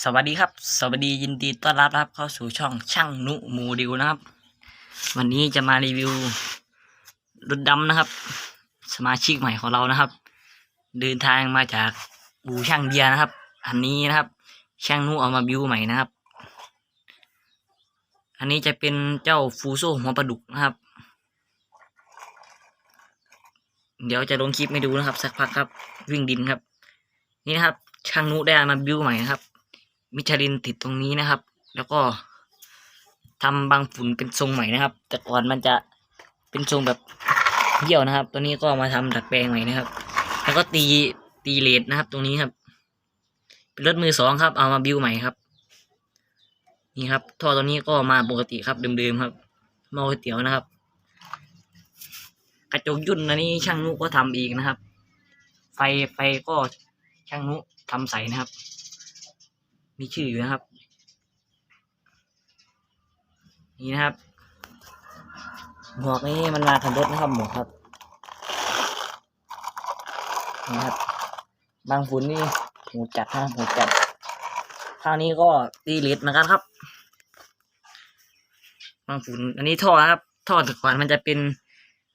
สวัสดีครับ สวัสดียินดีต้อนรับครับ เข้าสู่ช่องช่างนุโมเดิวนะครับ วันนี้จะมารีวิวรถดำนะครับ สมาชิกใหม่ของเรานะครับ เดินทางมาจากบูช่างเบียนะครับ อันนี้นะครับ ช่างนุเอามาบิวใหม่นะครับ อันนี้จะเป็นเจ้าฟูโซหัวปลาดุกนะครับ เดี๋ยวจะลงคลิปให้ดูนะครับ สักพักครับ วิ่งดินครับ นี่นะครับช่างนุได้มาบิวใหม่นะครับ มิชลินติดตรงนี้นะครับ แล้วก็ทำบางฝุ่นเป็นทรงใหม่นะครับ แต่ก่อนมันจะเป็นทรงแบบเดี่ยวนะครับ ตัวนี้ก็มาทำดัดแปลงใหม่นะครับ แล้วก็ตีตีเลดนะครับ ตรงนี้ครับ เป็นรถมือสองครับ เอามาบิวใหม่ครับ นี่ครับท่อตัวนี้ก็มาปกติครับเดิมๆครับม้อเตี๋ยวนะครับ กระจกยุ่นอันนี้ช่างนุก็ทำอีกนะครับ ไฟไฟก็ช่างนุทำใสนะครับ มีชื่ออยู่นะครับ นี่นะครับ หมวกนี้มันมาทันรถนะครับหมวกครับนี่ครับ บางฝุ่นนี่หูจัดนะครับหูจัดคราวนี้ก็ตีเลดเหมือนกันครับ บางฝุ่นอันนี้ท่อนะครับ ท่อแต่ก่อนมันจะเป็น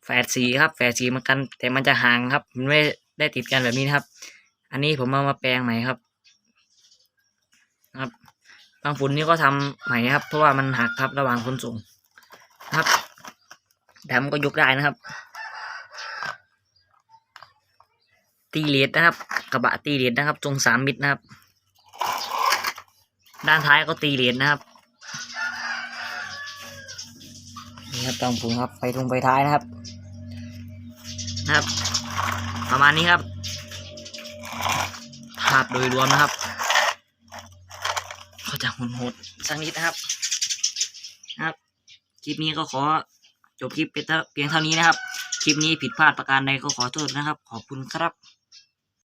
แฝดสีครับ แฝดสีเหมือนกัน แต่มันจะห่างครับ มันไม่ได้ติดกันแบบนี้นะครับ อันนี้ผมเอามาแปลงใหม่ครับ ครับบางฝุ่นนี่ก็ทำใหม่ครับ เพราะว่ามันหักครับระหว่างขนส่งครับดำก็ยกได้นะครับ ตีเลดนะครับ กระบะตีเลดนะครับทรงสามมิตรนะครับ ด้านท้ายก็ตีเลดนะครับนี่ครับบางฝุ่นครับไฟตรงไฟท้ายนะครับนะครับ ประมาณนี้ครับ ภาพโดยรวมนะครับ จะหุนโหดสักนิดนะครับ ครับ คลิปนี้ก็ขอจบคลิปเพียงเท่านี้นะครับ คลิปนี้ผิดพลาดประการใดก็ขอโทษนะครับ ขอบคุณครับ